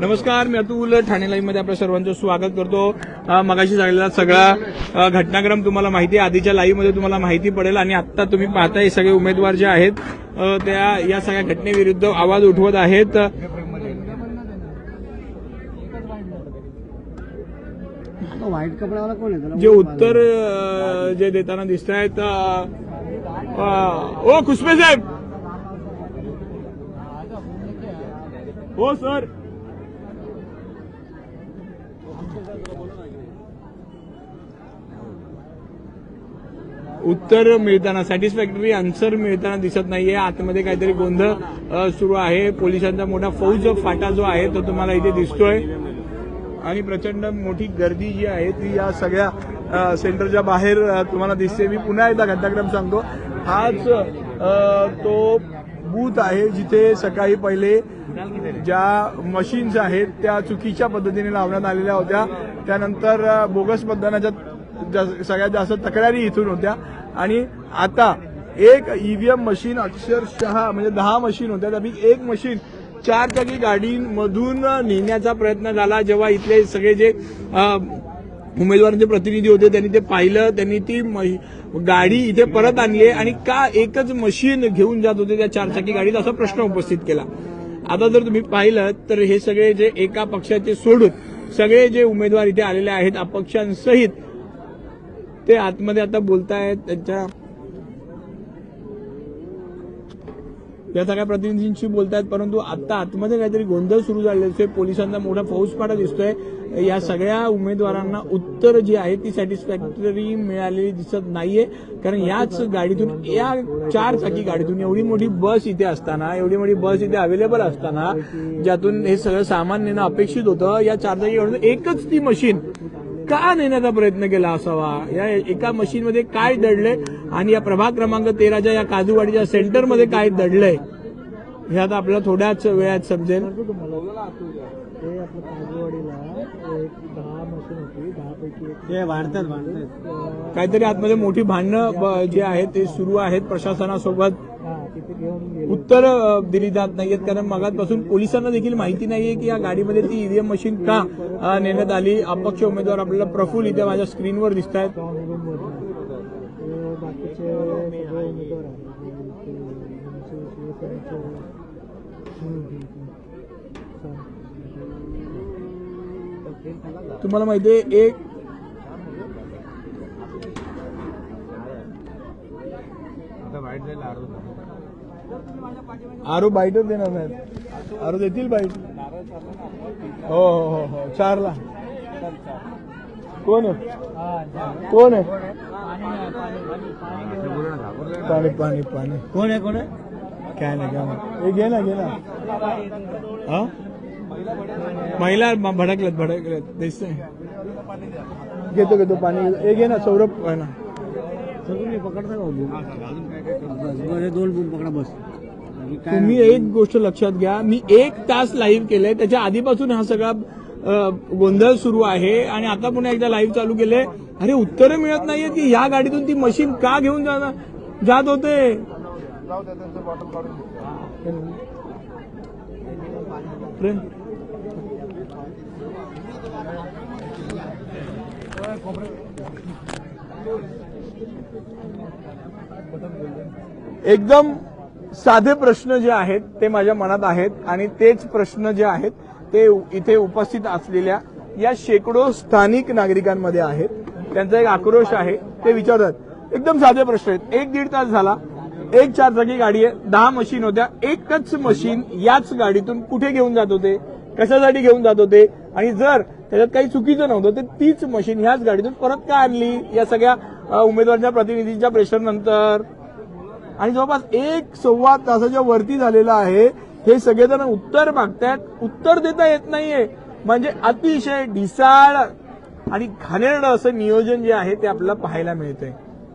नमस्कार मी अतुल ठाणे लाईव्हमध्ये आपल्या सर्वांचं स्वागत करतो. मगाशी झालेला सगळा घटनाक्रम तुम्हाला माहिती आहे. आधीच्या लाईव्हमध्ये तुम्हाला माहिती पडेल आणि आता तुम्ही पाहताय हे सगळे उमेदवार जे आहेत त्या या सगळ्या घटनेविरुद्ध आवाज उठवत आहेत. व्हाईट कपड्यावाला कोण आहे? जे उत्तर जे देताना दिसत आहेत ओ खुशबे साहेब! हो सर. उत्तर मिळताना सॅटिस्फॅक्टरी आन्सर मिळताना दिसत नाहीये. आतमध्ये काहीतरी गोंधळ सुरू आहे. पोलिसांचा मोठा फौज फाटा जो आहे तो तुम्हाला इथे दिसतोय. आणि प्रचंड मोठी गर्दी जी आहे ती या सगळ्या सेंटरच्या बाहेर तुम्हाला दिसते. मी पुन्हा एकदा घटनाक्रम सांगतो. हाच तो बूथ आहे जिथे सकाळी पहिले ज्या मशीन्स आहेत त्या चुकीच्या पद्धतीने लावण्यात आलेल्या होत्या. त्यानंतर बोगस मतदानाच्या सगळ्यात जास्त तक्रारी इथून होत्या. आणि आता एक ईव्हीएम मशीन अक्षरशः म्हणजे दहा मशीन होत्या. त्यापैकी एक मशीन चार चाकी गाडीमधून नेण्याचा प्रयत्न झाला. जेव्हा इथले सगळे जे उमेदवारांचे प्रतिनिधी होते त्यांनी ते पाहिलं. त्यांनी ती गाडी इथे परत आणली आणि का एकच मशीन घेऊन जात होते त्या चारचाकी गाडीत? असा प्रश्न उपस्थित केला. आता जर तुम्ही पाहिलं तर हे सगळे जे एका पक्षाचे सोडून सगळे जे उमेदवार इथे आलेले आहेत अपक्षांसहित ते आतमध्ये आता बोलतायत त्यांच्या या सगळ्या प्रतिनिधींशी बोलतात परंतु आता आतमध्ये काहीतरी गोंधळ सुरू झालेला दिसतोय. पोलिसांचा मोठा फौजफाटा दिसतोय. या सगळ्या उमेदवारांना उत्तर जी आहे ती सॅटिस्फॅक्टरी मिळालेली दिसत नाहीये. कारण याच गाडीतून या चार चाकी गाडीतून एवढी मोठी बस इथे असताना एवढी मोठी बस इथे अवेलेबल असताना ज्यातून हे सगळं सामान नेणं अपेक्षित होतं या चार चाकी गाडीतून एकच ती मशीन का नेण्याचा प्रयत्न केला असावा? या एका मशीनमध्ये काय दडलंय? आणि या प्रभाग क्रमांक तेराच्या या काजूवाडीच्या सेंटरमध्ये काय दडलंय? हे आता आपल्याला थोड्याच वेळात समजेल. ते आपलं काजूवाडीला एक दहा मशीन होती. दहा पैकी एक ते वाढतात वाढतात. काहीतरी आतमध्ये मोठी भांडणं ब- जी आहेत ते सुरू आहेत प्रशासनासोबत. तिथे घेऊन गेले. उत्तर दिली जात नाहीयेत कारण मगातपासून पोलिसांना देखील माहिती नाहीये की या गाडीमध्ये ती ईव्हीएम मशीन का नेण्यात आली. अपक्ष उमेदवार आपल्याला प्रफुल इथे माझ्या स्क्रीनवर दिसत आहेत स्ट्रॉंग रूम ते बाकीचे सगळे उमेदवार आहेत ते आमचे शिवसेनेचे हम्म, हम्म, तुम्हाला माहितीये एक आरो बाईटच देणार नाहीत. आरो देतील बाईट. हो हो हो हो. चारला. कोण आहे? कोण आहे? पाणी पाणी पाणी. कोण आहे कोण आहे? काय नाही काय नाही. घे ना घे ना. हा? महिला भडकल्यात भडकल्यात दिसतंय. घेतो घेतो पाणी. हे घे ना सौरभ. आहे ना. दोन पकडा बस. बाकी काय तुम्ही एक गोष्ट लक्षात घ्या. मी एक तास लाईव्ह केलंय. त्याच्या आधीपासून हा सगळा गोंधळ सुरू आहे. आणि आता पुन्हा एकदा लाईव्ह चालू केले अरे उत्तरं मिळत नाहीये की ह्या गाडीतून ती मशीन का घेऊन जाणार जात होते? प्रेम. एकदम साधे प्रश्न जे आहेत ते माझ्या मनात आहेत आणि तेच प्रश्न जे आहेत ते इथे उपस्थित असलेल्या या शेकडो स्थानिक नागरिकांमध्ये आहेत. त्यांचा एक आक्रोश आहे ते विचारतात. एकदम साधे प्रश्न आहेत. एक दीड तास झाला. एक चार चाकी गाडी आहे. दहा मशीन होत्या. एकच मशीन याच गाडीतून कुठे घेऊन जात होते? कशासाठी घेऊन जात होते? आणि जर त्याच्यात काही चुकीचं नव्हतं. तर तीच मशीन ह्याच गाडीतून परत का आणली? या सगळ्या उमेदवारांच्या प्रतिनिधींच्या प्रेशर नंतर. आणि जवळपास एक सव्वा तासाच्या वरती झालेलं आहे. हे सगळेजण उत्तर मागतायत. उत्तर देता येत नाहीये. म्हणजे अतिशय ढिसाळ आणि घाणेरडं असं नियोजन जे आहे ते आपल्याला पाहायला मिळतंय.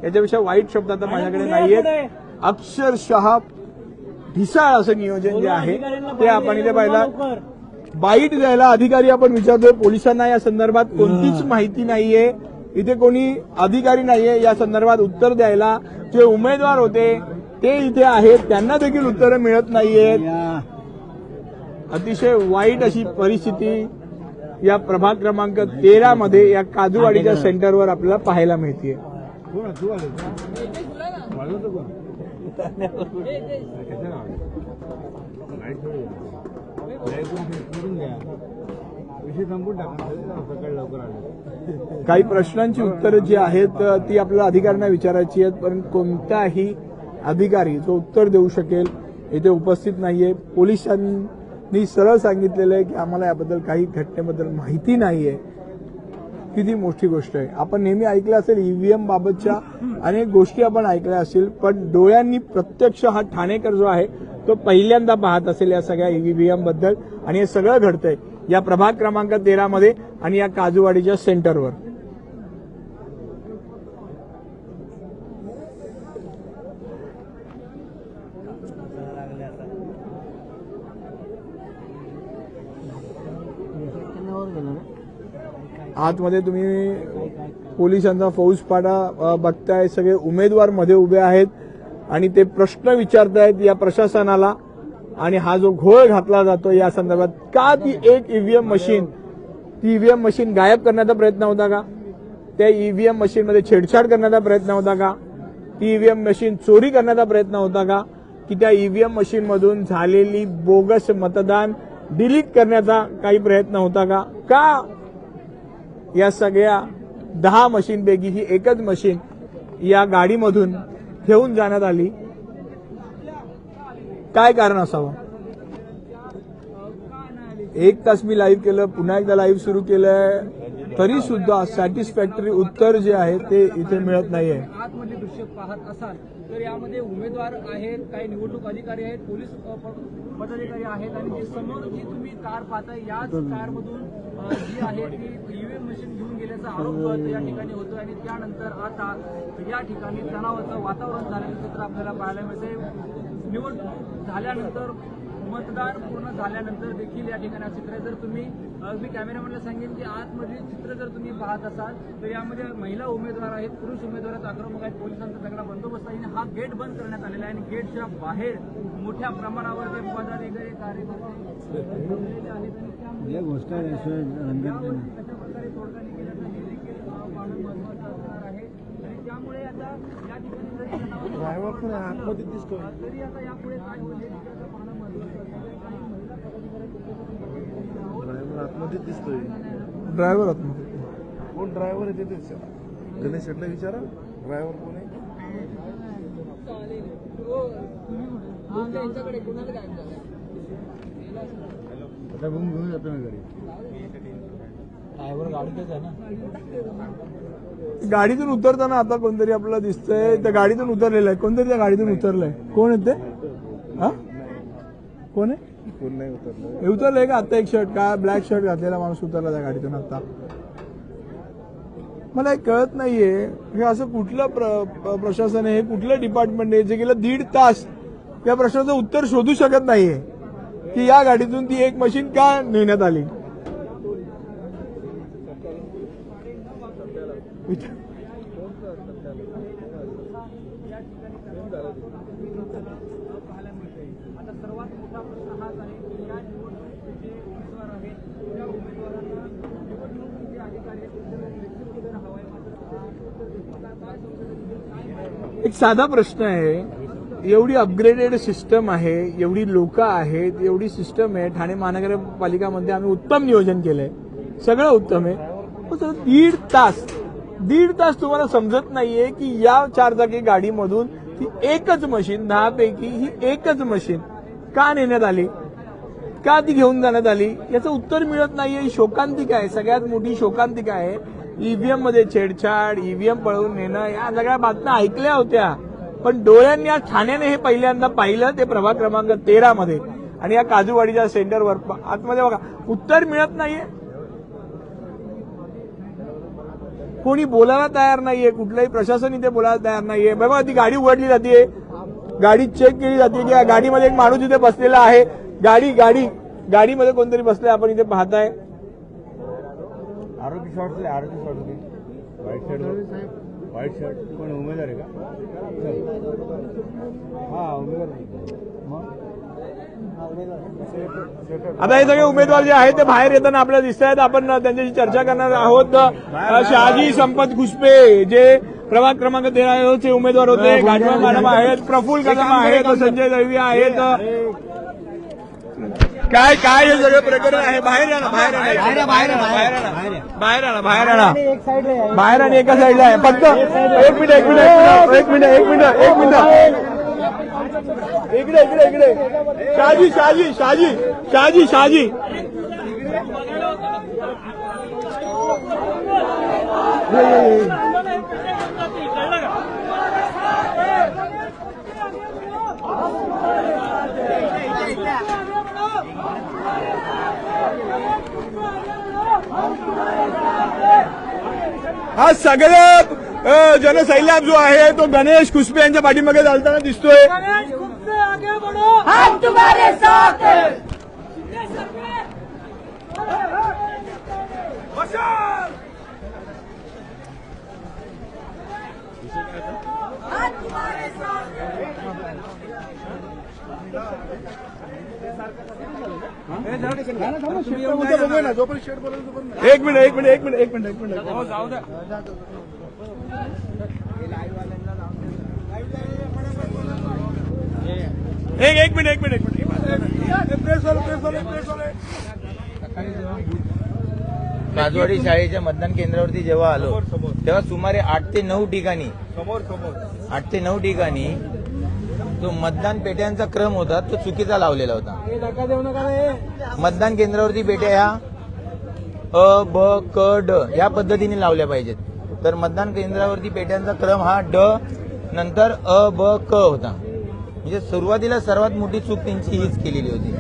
याच्यापेक्षा वाईट शब्द आता माझ्याकडे नाहीयेत. अक्षरशः ढिसाळ असं नियोजन जे आहे ते आपण इथे पाहिलं बाईट द्यायला अधिकारी आपण विचारतोय पोलिसांना या संदर्भात कोणतीच माहिती नाहीये. इथे कोणी अधिकारी नाहीये या संदर्भात उत्तर द्यायला. जे उमेदवार होते ते इथे आहेत. त्यांना देखील उत्तरं मिळत नाहीयेत. अतिशय वाईट अशी परिस्थिती या प्रभाग क्रमांक तेरा मध्ये या काजूवाडीच्या सेंटरवर आपल्याला पाहायला मिळते काही प्रश्नांची उत्तरं जी आहेत ती आपल्याला अधिकाऱ्यांना विचारायची आहेत पण कोणताही अधिकारी जो उत्तर देऊ शकेल इथे उपस्थित नाहीये. पोलिसांनी सरळ सांगितलेलं आहे की आम्हाला याबद्दल काही घटनेबद्दल माहिती नाहीये. किती मोठी गोष्ट आहे. आपण नेहमी ऐकलं असेल ईव्हीएम बाबतच्या अनेक गोष्टी आपण ऐकल्या असतील पण डोळ्यांनी प्रत्यक्ष हा ठाणेकर जो आहे तो पहिल्यांदा पाहत असेल या सगळ्या ईव्हीएमबद्दल. आणि हे सगळं घडतंय या प्रभाग क्रमांक तेरा मध्ये आणि या काजूवाडीच्या सेंटरवर. आतमध्ये तुम्ही पोलिसांचा फौजपाडा बघताय सगळे उमेदवारमध्ये उभे आहेत. आणि ते प्रश्न विचारतायत या प्रशासनाला. आणि हा जो घोळ घातला जातो या संदर्भात का ती एक ईव्हीएम मशीन ती ईव्हीएम मशीन गायब करण्याचा प्रयत्न होता का? त्या ईव्हीएम मशीनमध्ये छेडछाड करण्याचा प्रयत्न होता का? ती ईव्हीएम मशीन चोरी करण्याचा प्रयत्न होता का? की त्या ईव्हीएम मशीनमधून झालेली बोगस मतदान डिलीट करण्याचा काही प्रयत्न होता का? का या सगळ्या दहा मशीनपैकी ही एकच मशीन या गाडीमधून ठेवून जाण्यात आली. काय कारण असावं? एक तास मी लाईव्ह केलं पुन्हा एकदा लाईव्ह सुरू केलंय. तरी सुद्धा सॅटिस्फॅक्टरी उत्तर जे आहे ते इथे मिळत नाहीये. आतमधले दृश्य पाहत असाल तर यामध्ये उमेदवार आहेत काही निवडणूक अधिकारी आहेत पोलीस पदाधिकारी आहेत आणि जे समोर जी तुम्ही कार पाहता याच कारमधून जी आहे ती ईव्हीएम मशीन घेऊन गेल्याचा आरोप या ठिकाणी होतो आणि त्यानंतर आता या ठिकाणी तणावाचं वातावरण झाल्याचं चित्र आपल्याला पाहायला मिळते निवडणूक झाल्यानंतर मतदान पूर्ण झाल्यानंतर देखील या ठिकाणी चित्र आहे. जर तुम्ही मी कॅमेरामॅनला सांगेन की आतमधली चित्र जर तुम्ही पाहत असाल तर यामध्ये महिला उमेदवार आहेत पुरुष उमेदवार आहेत आक्रमक आहेत पोलिसांचा सगळा बंदोबस्त आहे. आणि हा गेट बंद करण्यात आलेला आहे आणि गेटच्या बाहेर मोठ्या प्रमाणावर ते पदाधिकारी कार्यकर्ते जमलेले आहेत आणि त्यामुळे या गोष्ट आहे याशिवाय रंगत नाही. यावरती कशा प्रकारे तोडगा निघेल हे देखील पाहणं महत्त्वाचं असणार आहे. आणि त्यामुळे आता या ठिकाणी जरी आतमध्ये दिसतोय. तरी आता यापुढे काय होईल हे देखील आता पाहणं महत्त्वाचं आहे. काही महिला पदाधिकारी ड्रायव्हर आतमध्ये दिसतोय. ड्रायव्हर आतमध्ये. कोण ड्रायव्हर आहे ते विचारा गणेश शेटला विचारा. ड्रायव्हर कोण आहे? आता घेऊन घेऊन जातो ना. घरी गाडीतून उतरताना आता कोणतरी आपल्याला दिसतंय. त्या गाडीतून उतरलेलं आहे. कोणतरी त्या गाडीतून उतरलंय. कोण आहे ते? हा? कोण आहे? कोण नाही उतरलं. हे उतरलंय का? आता एक शर्ट का ब्लॅक शर्ट घातलेला माणूस उतरला त्या गाडीतून आता मला हे कळत नाहीये. हे असं कुठलं प्र- प्रशासन आहे? कुठलं डिपार्टमेंट आहे? जे गेलं दीड तास या प्रश्नाचं उत्तर शोधू शकत नाहीये. की या गाडीतून ती एक मशीन का नेण्यात आली विचार- पाहायला मिळते आता सर्वात मोठा प्रश्न हाच आहे की या निवडणुकीचे जे उमेदवार आहेत त्या उमेदवारांना निवडणूक जे अधिकारी आहेत त्यांचं नेतृत्व जर हवं आहे मात्र आता काय समजतं काय माहिती एक साधा प्रश्न आहे. एवढी अपग्रेडेड सिस्टम आहे एवढी लोक आहेत एवढी सिस्टम आहे. ठाणे महानगरपालिकामध्ये आम्ही उत्तम नियोजन केलंय. सगळं उत्तम आहे. दीड तास दीड तास तुम्हाला समजत नाहीये की या चार जागी गाडीमधून ती एकच मशीन दहा पैकी ही एकच मशीन का नेण्यात आली? का ती घेऊन जाण्यात आली? याचं उत्तर मिळत नाहीये. शोकांतिका आहे. सगळ्यात मोठी शोकांतिका आहे. ईव्हीएममध्ये छेडछाड ईव्हीएम पळवून नेणं या सगळ्या बातम्या ऐकल्या होत्या. पण डोळ्यांनी आज ठाण्याने हे पहिल्यांदा पाहिलं ते प्रभाग क्रमांक तेरा मध्ये. आणि या काजूवाडीच्या सेंटरवर आतमध्ये बघा उत्तर मिळत नाहीये. कोणी बोलायला तयार नाहीये कुठलंही प्रशासन इथे बोलायला तयार नाहीये. बघा ती गाडी उघडली जाते गाडी चेक केली जाते की गाडीमध्ये एक माणूस इथे बसलेला आहे. गाडी गाडी गाडीमध्ये कोणतरी बसलंय आपण इथे पाहताय. आरोग्य शॉर्ट आरोग्य short white shirt white shirt कोण उमेदवार आहे का? हा उमेदवार आता हे सगळे उमेदवार जे आहेत ते बाहेर येताना आपल्याला दिसत आहेत. आपण त्यांच्याशी चर्चा करणार आहोत. शहाजी संपत खुसपे जे प्रभाग क्रमांक तेराचे उमेदवार होते. गाठवा मॅडम आहेत. प्रफुल्ल कदम आहेत. संजय दळवी आहेत. काय काय हे सगळं प्रकरण आहे? बाहेर या ना बाहेर या ना. बाहेर या ना बाहेर या ना. बाहेर या. ना बाहेर या ना. एक साईडला या. बाहेर आणि एका साईडला आहे फक्त एक मिनिट एक मिनिट एक मिनिट एक मिनिट एक मिनिट इकडे इकडे इकडे. शहाजी शहाजी शहाजी शहाजी शहाजी हा सगळं जनसैलाब जो आहे तो गणेश खुसपे यांच्या पाठीमागे चालताना दिसतोय. हम तुम्हारे साथ हैं हैं एक मिनिट एक मिनिट एक मिनिट एक मिनिट एक मिनिट. एक एक मिनिट एक मिनिट एक मिनिट. राजवाडी शाळेच्या मतदान केंद्रावरती जेव्हा आलो तेव्हा सुमारे आठ ते नऊ ठिकाणी समोर समोर. आठ ते नऊ ठिकाणी जो मतदान पेट्यांचा क्रम होता तो चुकीचा लावलेला होता. मतदान केंद्रावरती पेट्या ह्या अ ब क ड या पद्धतीने लावल्या पाहिजेत. तर मतदान केंद्रावरती पेट्यांचा क्रम हा ड नंतर अ ब क होता. म्हणजे सुरुवातीला सर्वात मोठी चूक त्यांची हीच केलेली होती.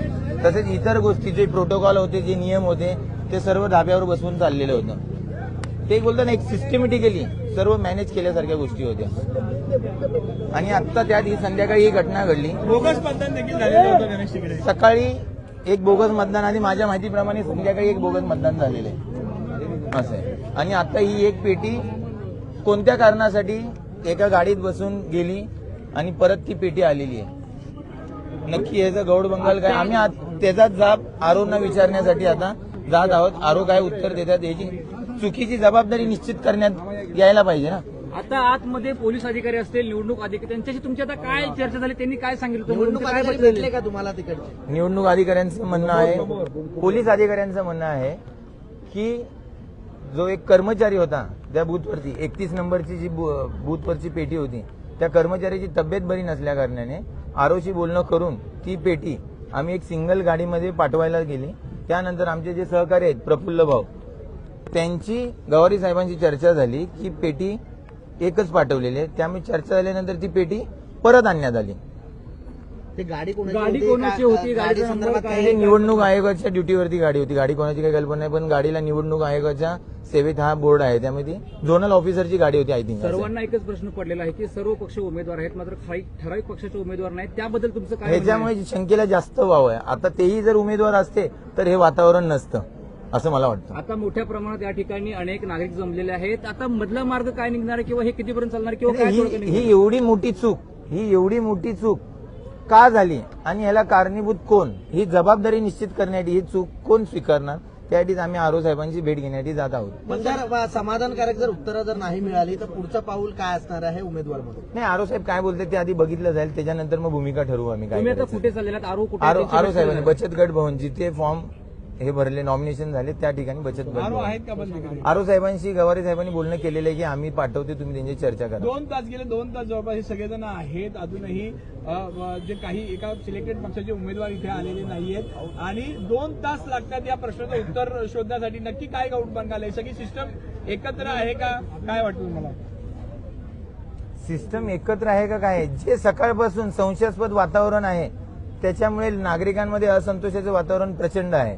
तसेच इतर गोष्टी जे प्रोटोकॉल होते जे नियम होते ते सर्व धाब्यावर बसवून चाललेलं होतं. ते बोलताना एक सिस्टमॅटिकली सर्व मॅनेज केल्यासारख्या गोष्टी होत्या. आणि आता त्यात ही संध्याकाळी ही घटना घडली. बोगस मतदान देखील झालेलं होतं गणेश तिकडे. सकाळी एक बोगस मतदान आणि माझ्या माहितीप्रमाणे संध्याकाळी एक बोगस मतदान झालेलं आहे. असं आहे. आणि आता ही एक पेटी कोणत्या कारणासाठी एका गाडीत बसून गेली आणि परत ती पेटी आलेली आहे? नक्की याचं गौड बंगाल काय? आम्ही त्याचाच जाब आरोना विचारण्यासाठी आता जात आहोत. आरो काय उत्तर देतात याची चुकीची जबाबदारी निश्चित करण्यात यायला पाहिजे ना. आता आतमध्ये पोलीस अधिकारी असतील निवडणूक अधिकारी त्यांच्याशी तुमची आता काय चर्चा झाली? त्यांनी काय सांगितलं? निवडणूक काय भेटले का तुम्हाला तिकडचे? निवडणूक अधिकाऱ्यांचं म्हणणं आहे पोलीस अधिकाऱ्यांचं म्हणणं आहे की जो एक कर्मचारी होता त्या बूथवरती एकतीस नंबरची जी बू- बूथवरची पेटी होती त्या कर्मचाऱ्याची तब्येत बरी नसल्या कारणाने आरोशी बोलणं करून ती पेटी आम्ही एक सिंगल गाडीमध्ये पाठवायला गेली. त्यानंतर आमचे जे सहकारी आहेत प्रफुल्ल भाऊ त्यांची गवारी साहेबांची चर्चा झाली की पेटी एकच पाठवलेली आहे. त्यामुळे चर्चा झाल्यानंतर ती पेटी परत आणण्यात आली. गाडी कोणाची होती? काय हे निवडणूक आयोगाच्या ड्युटीवरती गाडी होती. गाडी कोणाची काही कल्पना नाही पण गाडीला निवडणूक आयोगाच्या सेवेत हा बोर्ड आहे. त्यामुळे ती झोनल ऑफिसरची गाडी होती आय थिंक सर्वांना एकच प्रश्न पडलेला आहे की सर्व पक्ष उमेदवार आहेत मात्र काही ठराविक पक्षाचे उमेदवार नाहीत. त्याबद्दल तुमचं काय? ह्याच्यामुळे शंकेला जास्त वाव आहे. आता तेही जर उमेदवार असते तर हे वातावरण नसतं. असं मला वाटतं. आता मोठ्या प्रमाणात या ठिकाणी अनेक नागरिक जमलेले आहेत. आता मधला मार्ग काय निघणार आहे किंवा हे कितीपर्यंत चालणार किंवा काय ही निघणार? ही एवढी मोठी चूक ही एवढी मोठी चूक का झाली आणि ह्याला कारणीभूत कोण? ही जबाबदारी निश्चित करण्यासाठी ही चूक कोण स्वीकारणार? त्यासाठीच आम्ही आरो साहेबांची भेट घेण्यासाठी जात आहोत. पण जर वा- समाधानकारक जर उत्तरं जर नाही मिळाली तर पुढचं पाऊल काय असणार आहे उमेदवार म्हणून नाही आरो साहेब काय बोलते ते आधी बघितलं जाईल. त्याच्यानंतर मग भूमिका ठरवू आम्ही काय तुम्ही आता करायचं. कुठे चाललेला आरो कुठे आरो त्यांची आरो भेट साहेबांनी बचत गट भवन जिथे फॉर्म हे भरले नॉमिनेशन झाले त्या ठिकाणी बचत गट आरो साहेबांशी गवारी साहेबांनी बोलणं केलेलं आहे की आम्ही पाठवते तुम्ही त्यांची चर्चा करा. दोन तास गेले दोन तास जवळपास हे सगळेजण आहेत. अजूनही जे काही एका सिलेक्टेड पक्षाचे उमेदवार इथे आलेले नाहीयेत. आणि दोन तास लागतात या प्रश्नाचं उत्तर शोधण्यासाठी. नक्की काय गाऊट आहे सगळी सिस्टम एकत्र आहे का? काय वाटतं तुम्हाला? सिस्टम एकत्र आहे का काय? जे सकाळपासून संशयास्पद वातावरण आहे त्याच्यामुळे नागरिकांमध्ये असंतोषाचं वातावरण प्रचंड आहे.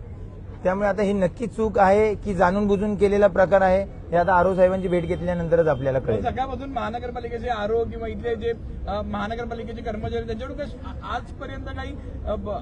त्यामुळे आता ही नक्की चूक आहे की जाणून बुजून केलेला प्रकार आहे हे आता आरो साहेबांची भेट घेतल्यानंतरच आपल्याला कळेल. सकाळपासून महानगरपालिकेचे आरो किंवा इथले जे महानगरपालिकेचे कर्मचारी त्यांच्याकडून काही आजपर्यंत काही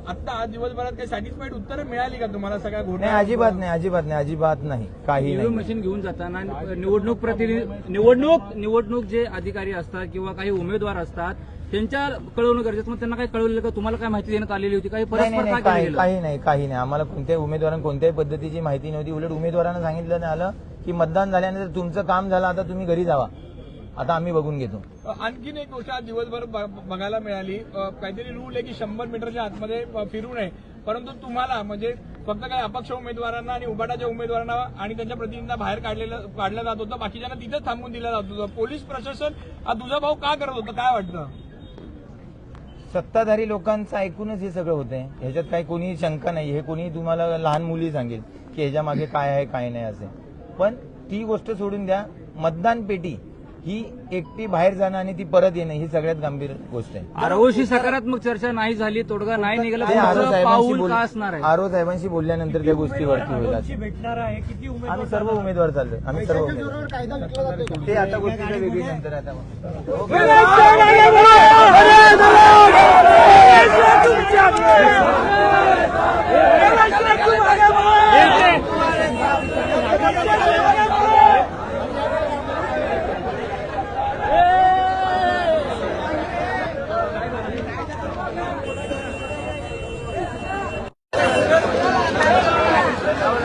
आत्ता आज दिवसभरात काही सॅटिस्फाईड उत्तरं मिळाली का तुम्हाला सगळ्या नाही घोटाळ्या अजिबात नाही अजिबात नाही अजिबात नाही काही ईव्हीएम मशीन घेऊन जाताना निवडणूक प्रतिनिधी निवडणूक निवडणूक जे अधिकारी असतात किंवा काही उमेदवार असतात त्यांच्या कळवणं गरजेचं. मग त्यांना काही कळवलं का? तुम्हाला काय माहिती देण्यात आलेली होती? काही नाही परस्पर नाही काय काही केलं काही नाही काही नाही. आम्हाला कोणत्याही उमेदवारांना कोणत्याही पद्धतीची माहिती नव्हती. उलट उमेदवारांना सांगितलं नाही आलं की मतदान झाल्यानंतर तुमचं काम झालं आता तुम्ही घरी जावा. आता आम्ही बघून घेतो. आणखीन एक गोष्ट आज दिवसभर ब- बघायला मिळाली. अ, काहीतरी रूल आहे की शंभर मीटरच्या आतमध्ये अ, फिरू नये. परंतु तुम्हाला म्हणजे फक्त काही अपक्ष उमेदवारांना आणि उबाटाच्या उमेदवारांना आणि त्यांच्या प्रतिनिधींना बाहेर काढलेलं काढलं जात होतं. बाकीच्यांना तिथेच थांबून दिलं जात होतं. पोलीस प्रशासन हा तुझा भाऊ का करत होतं? काय वाटतं? सत्ताधारी लोकांचं ऐकूनच हे सगळं होतंय. ह्याच्यात काही कोणी शंका नाही. हे कोणी तुम्हाला लहान मुली सांगेल की ह्याच्या मागे काय आहे काय नाही असे. पण ती गोष्ट सोडून द्या मतदान पेटी ही एकटी बाहेर जाणं आणि ती परत येणं ही सगळ्यात गंभीर गोष्ट आहे. आरोशी सकारात्मक चर्चा नाही झाली तोडगा नाही निघाला आरो साहेबांशी पाऊल बोल का असणार आहे? आरो साहेबांशी बोलल्यानंतर त्या गोष्टी वरती होईल असं. भेटणार आहे किती आम्ही सर्व उमेदवार चाललोय. आम्ही सर्व उमेदवार ते आता गोष्टी वेगळी नंतर आता.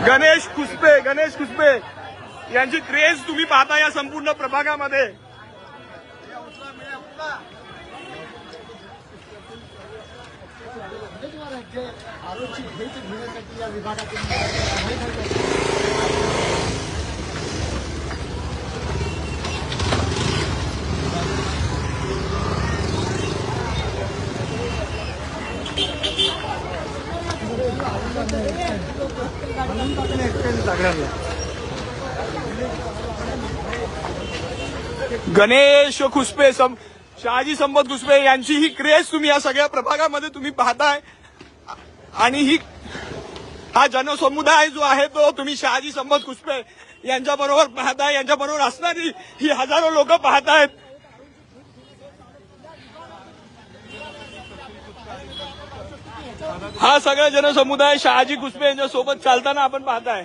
गणेश खुसपे गणेश खुसपे यांची क्रेज तुम्ही पाहता या संपूर्ण प्रभागामध्ये. गणेश खुसपे सम शहाजी संपत घुसपे यांची ही क्रेज तुम्ही या सगळ्या प्रभागामध्ये तुम्ही पाहताय. आणि ही हा जनसमुदाय जो आहे तो तुम्ही शहाजी संबंध कुसपे यांच्याबरोबर पाहताय यांच्याबरोबर असणारी ही हजारो लोक पाहतायत. हा सगळा जनसमुदाय शहाजी कुसपे यांच्या सोबत चालताना आपण पाहताय.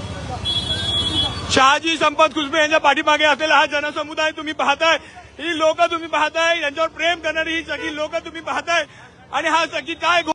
शहाजी संपत खुसबे यांच्या पाठीमागे असलेला हा जनसमुदाय तुम्ही पाहताय. ही लोक तुम्ही पाहताय. यांच्यावर प्रेम करणारी ही सगळी लोक तुम्ही पाहताय. आणि हा सगळी काय